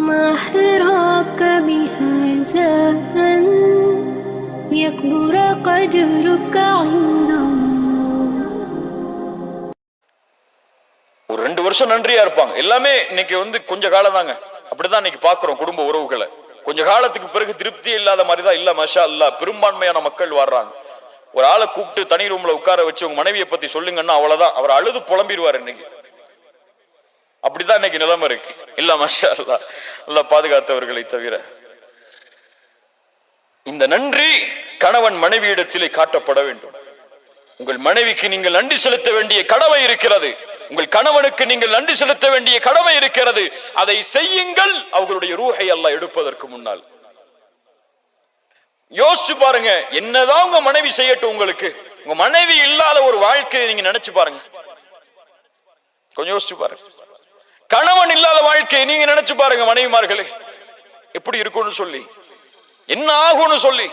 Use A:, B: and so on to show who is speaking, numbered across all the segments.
A: ما حراك بهذا أن يكبر قدرك عند الله
B: ஒரு ரெண்டு வருஷம் நன்றியா இருப்பாங்க எல்லாமே இன்னைக்கு வந்து கொஞ்ச காலம் தாங்க அப்படிதான் இன்னைக்கு பாக்குறோம் குடும்ப உறவுகளை கொஞ்ச காலத்துக்கு பிறகு திருப்தி இல்லாத மாதிரி தான் இல்ல மஷா அல்லா பெரும்பான்மையான மக்கள் வர்றாங்க ஒரு ஆளை கூப்பிட்டு தனி ரூம்ல உட்கார வச்சு உங்க மனைவியை பத்தி சொல்லுங்கன்னா அவ்வளவுதான் அவர் அழுது புலம்பிடுவார் இன்னைக்கு அப்படிதான் இன்னைக்கு நிலைமை இருக்கு. இல்ல மாஷா அல்லா நல்லா பாதுகாத்தவர்களை தவிர. இந்த நன்றி கணவன் மனைவியிடத்திலே காட்டப்பட வேண்டும். உங்கள் மனைவிக்கு நீங்கள் நன்றி செலுத்த வேண்டிய கடமை இருக்கிறது. உங்கள் கணவனுக்கு நீங்கள் நன்றி செலுத்த வேண்டிய கடமை இருக்கிறது. அதை செய்யுங்கள். அவர்களுடைய ரூஹை எல்லாம் எடுப்பதற்கு முன்னால். யோசிச்சு பாருங்க. என்னதான் உங்க மனைவி செய்யட்டும் உங்களுக்கு. உங்க மனைவி இல்லாத ஒரு வாழ்க்கையை நீங்க நினைச்சு பாருங்க. கொஞ்சம் யோசிச்சு பாருங்க. கணவன் இல்லாத வாழ்க்கையை நீங்க நினைச்சு பாருங்க மனைவிமார்களே. எப்படி இருக்கும்னு சொல்லி. என்ன ஆகும்னு சொல்லி.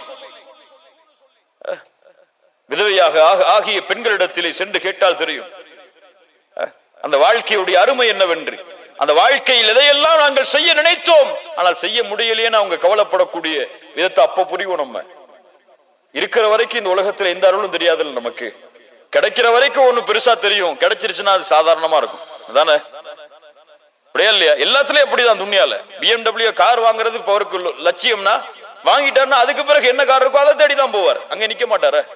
B: விதவையாக ஆக- ஆகிய பெண்களிடத்திலே சென்று கேட்டால் தெரியும். அந்த வாழ்க்கையுடைய அருமை என்னவென்று. அந்த வாழ்க்கையில் எதையெல்லாம் நாங்கள் செய்ய நினைத்தோம். ஆனால் செய்ய முடியலையேன்னு அவங்க கவலைப்படக்கூடிய விதத்தை அப்ப புரியும் நம்ம. இருக்கிற வரைக்கும் இந்த உலகத்துல எந்த அருளும் தெரியாதுல்ல நமக்கு. கிடைக்கிற வரைக்கும் ஒண்ணு பெருசா தெரியும். கிடைச்சிருச்சுன்னா அது சாதாரணமா இருக்கும். அதானே? அப்படியே இல்லையா? எல்லாத்துலயும் அப்படிதான் துணியால. பிஎம்டபிள்யூ கார் வாங்குறது இப்போ அவருக்கு லட்சியம்னா வாங்கிட்டாருன்னா அதுக்கு பிறகு என்ன கார் இருக்கோ அதை தேடி தான் போவார். அங்க நிக்க மாட்டாரு.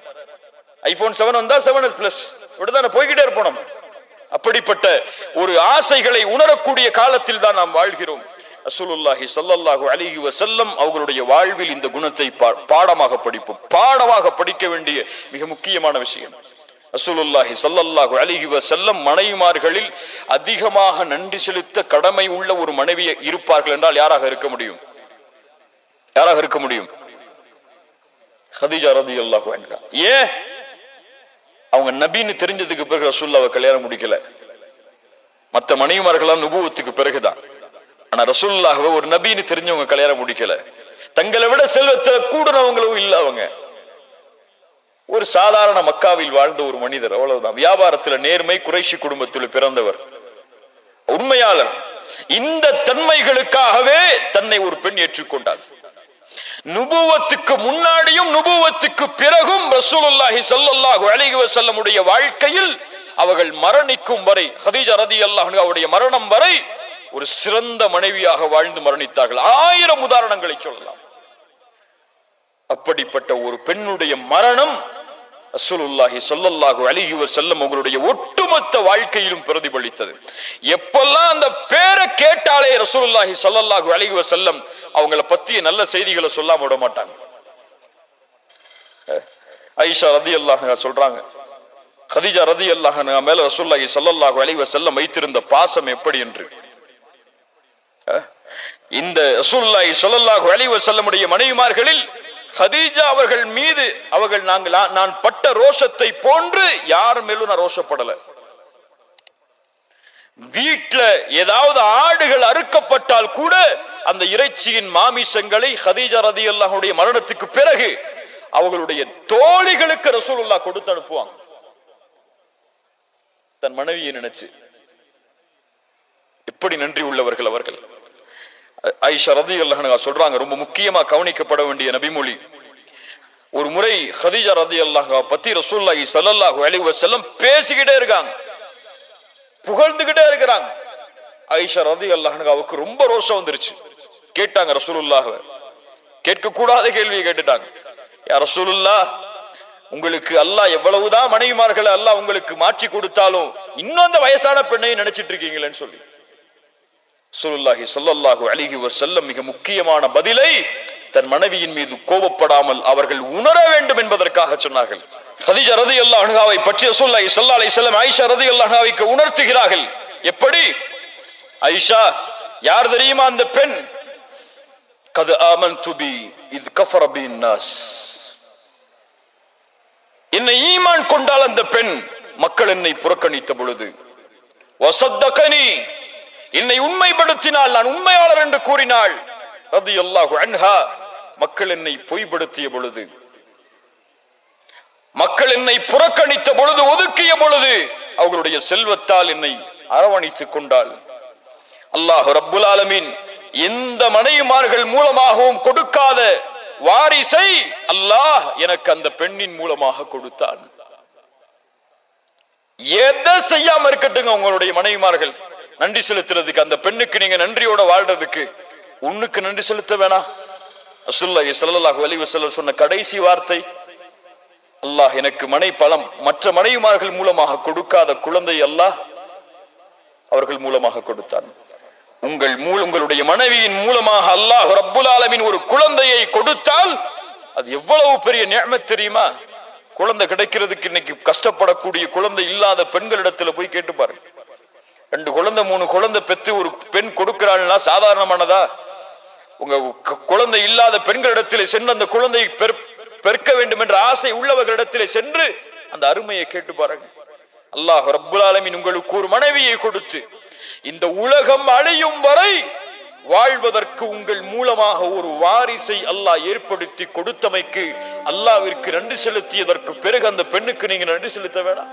B: ஐபோன் செவன் வந்தா செவன் எஸ் பிளஸ் இப்படிதானே போய்கிட்டே இருப்போம் நம்ம. அப்படிப்பட்ட ஒரு ஆசைகளை உணரக்கூடிய காலத்தில் தான் நாம் வாழ்கிறோம். அசுலுல்லாஹி சல்லல்லாஹு அலிஹி வசல்லம் அவர்களுடைய வாழ்வில் இந்த குணத்தை பா- பாடமாக படிப்போம். பாடமாக படிக்க வேண்டிய மிக முக்கியமான விஷயம். ரசூலுல்லாஹி சல்லல்லாஹு அலைஹி வஸல்லம் மனைவிமார்களில் அதிகமாக நன்றி செலுத்த கடமை உள்ள ஒரு மனைவி இருப்பார்கள் என்றால் யாராக இருக்க முடியும்? யாராக இருக்க முடியும்? ஹதீஜா ரலியல்லாஹு அன்ஹா. ஏன்? அவங்க நபின்னு தெரிஞ்சதுக்கு பிறகு ரசூல்லாவை கல்யாணம் முடிக்கல. மத்த மனைவிமார்கள்லாம் நுபுவத்துக்கு பிறகுதான். ஆனா ரசூல்லாஹவை ஒரு நபின்னு தெரிஞ்சவங்க கல்யாணம் முடிக்கல. தங்களை விட செல்வத்தை கூடுனவங்களும் இல்ல அவங்க. ஒரு சாதாரண மக்காவில் வாழ்ந்த ஒரு மனிதர் அவ்வளவுதான். வியாபாரத்துல நேர்மை குறைஷி குடும்பத்தில் பிறந்தவர். உண்மையாளர் இந்த தன்மைகளுக்காகவே தன்னை ஒரு பெண் ஏற்றுக்கொண்டார். நுபுவத்துக்கு முன்னாடியும் நுபுவத்துக்கு பிறகும் ரசூலுல்லாஹி சல்லாஹு அலைஹி வசல்லமுடைய வாழ்க்கையில் அவர்கள் மரணிக்கும் வரை ஹதீஜா ரலியல்லாஹு அவருடைய மரணம் வரை ஒரு சிறந்த மனைவியாக வாழ்ந்து மரணித்தார்கள். ஆயிரம் உதாரணங்களை சொல்லலாம். அப்படிப்பட்ட ஒரு பெண்ணுடைய மரணம் ரசூலுல்லாஹி சொல்லல்லாஹு அலைஹி செல்லம் உங்களுடைய ஒட்டுமொத்த வாழ்க்கையிலும் பிரதிபலித்தது. எப்பெல்லாம் அந்த பேரை கேட்டாலே ரசூலுல்லாஹி சொல்லல்லாஹு அலைஹி செல்லம் அவங்கள பத்திய நல்ல செய்திகளை சொல்லாம விட மாட்டாங்க. அஹ், ரதி அல்லாஹ் சொல்றாங்க ஹதிஜா ரதி அல்லாஹ் மேல ரசூல்லாஹி சொல்லல்லாஹு அலைஹி செல்லம் வைத்திருந்த பாசம் எப்படி என்று? அஹ், இந்த ரசூல்லாஹி சொல்லல்லாஹு அலைஹி செல்லமுடைய மனைவிமார்களில் ஹதீஜா அவர்கள் மீது அவர்கள் நாங்கள் நான் பட்ட ரோஷத்தை போன்று யார் மேலும் நான் ரோஷப்படல. வீட்டில் ஏதாவது ஆடுகள் அறுக்கப்பட்டால் கூட அந்த இறைச்சியின் மாமிசங்களை ஹதீஜா ரதி அல்லாஹுடைய மரணத்துக்கு பிறகு அவர்களுடைய தோழிகளுக்கு ரசூலுல்லா கொடுத்து அனுப்புவாங்க. தன் மனைவியை நினைச்சு. எப்படி நன்றி உள்ளவர்கள் அவர்கள்? ஐஷா ரதி அல்லாஹ் சொல்றாங்க ரொம்ப முக்கியமா கவனிக்கப்பட வேண்டிய நபிமொழி. ஒரு முறை ஹதீஜா ரதி அல்லாஹ் பத்தி ரசூல்லாஹி சல்லாஹு அலிவ செல்லம் பேசிக்கிட்டே இருக்காங்க. புகழ்ந்துகிட்டே இருக்கிறாங்க. ஐஷா ரதி அல்லாஹ்வுக்கு ரொம்ப ரோஷம் வந்துருச்சு. கேட்டாங்க ரசூலுல்லாஹ கேட்க கூடாத கேள்வியை கேட்டுட்டாங்க. யா ரசூலுல்லாஹ் உங்களுக்கு அல்லாஹ் எவ்வளவுதான் மனைவிமார்களை அல்லாஹ் உங்களுக்கு மாற்றி கொடுத்தாலும் இன்னும் அந்த வயசான பெண்ணையும் நினைச்சிட்டு இருக்கீங்களேன்னு சொல்லி. சுல்லாஹி சொல்லல்லாஹு அலைஹி வசல்லம் மிக முக்கியமான பதிலை தன் மனைவியின் மீது கோபப்படாமல் அவர்கள் உணர வேண்டும் என்பதற்காக சொன்னார்கள். ஹதிஜா ரதி அல்லா அணுகாவை பற்றி ரசூலுல்லாஹி ஸல்லல்லாஹு செல்லம் ஐஷா ரதி அல்லா அணுகாவைக்கு உணர்த்துகிறார்கள். எப்படி? ஐஷா யார் தெரியுமா அந்த பெண்? கது ஆமன் துபி இது கஃபர பின் நாஸ் என்னை ஈமான் கொண்டால் அந்த பெண் மக்கள் என்னை புறக்கணித்த பொழுது வசத்தகனி என்னை உண்மைப்படுத்தினால் நான் உண்மையாளர் என்று கூறினாள். ரதியல்லாஹு அன்ஹா. மக்கள் என்னை பொய்படுத்திய பொழுது மக்கள் என்னை புறக்கணித்த பொழுது ஒதுக்கிய பொழுது அவர்களுடைய செல்வத்தால் என்னை அரவணைத்துக் கொண்டாள். அல்லாஹ் ரப்புல் ஆலமீன் எந்த மனைவிமார்கள் மூலமாகவும் கொடுக்காத வாரிசை அல்லாஹ் எனக்கு அந்த பெண்ணின் மூலமாக கொடுத்தான். எதை செய்யாம இருக்கட்டுங்க உங்களுடைய மனைவிமார்கள். நன்றி செலுத்துறதுக்கு அந்த பெண்ணுக்கு நீங்க நன்றியோட வாழ்றதுக்கு உன்னுக்கு நன்றி செலுத்த வேணாம் ரசூலுல்லாஹி ஸல்லல்லாஹு அலைஹி வஸல்லம் சொன்ன கடைசி வார்த்தை அல்லாஹ் எனக்கு மனை பலம் மற்ற மனைவிமார்கள் மூலமாக கொடுக்காத குழந்தை அல்லாஹ் அவர்கள் மூலமாக கொடுத்தான். உங்கள் மூல உங்களுடைய மனைவியின் மூலமாக அல்லாஹ் ரப்புல் ஆலமீன் ஒரு குழந்தையை கொடுத்தால் அது எவ்வளவு பெரிய நேம தெரியுமா? குழந்தை கிடைக்கிறதுக்கு இன்னைக்கு கஷ்டப்படக்கூடிய குழந்தை இல்லாத பெண்களிடத்துல போய் கேட்டு பாருங்க. ரெண்டு குழந்தை மூணு குழந்தை பெற்று ஒரு பெண் கொடுக்கிறாள்னா சாதாரணமானதா? உங்க கு- குழந்தை இல்லாத பெண்களிடத்திலே சென்று அந்த குழந்தையை பெற்- பெருக்க வேண்டும் என்ற ஆசை உள்ளவர்களிடத்திலே சென்று அந்த அருமையை கேட்டு பாருங்க. அல்லாஹ் ரப்புல் ஆலமீன் உங்களுக்கு ஒரு மனைவியை கொடுத்து இந்த உலகம் அழியும் வரை வாழ்வதற்கு உங்கள் மூலமாக ஒரு வாரிசை அல்லாஹ் ஏற்படுத்தி கொடுத்தமைக்கு அல்லாவிற்கு நன்றி செலுத்தியதற்கு பிறகு அந்த பெண்ணுக்கு நீங்க நன்றி செலுத்த வேண்டாம்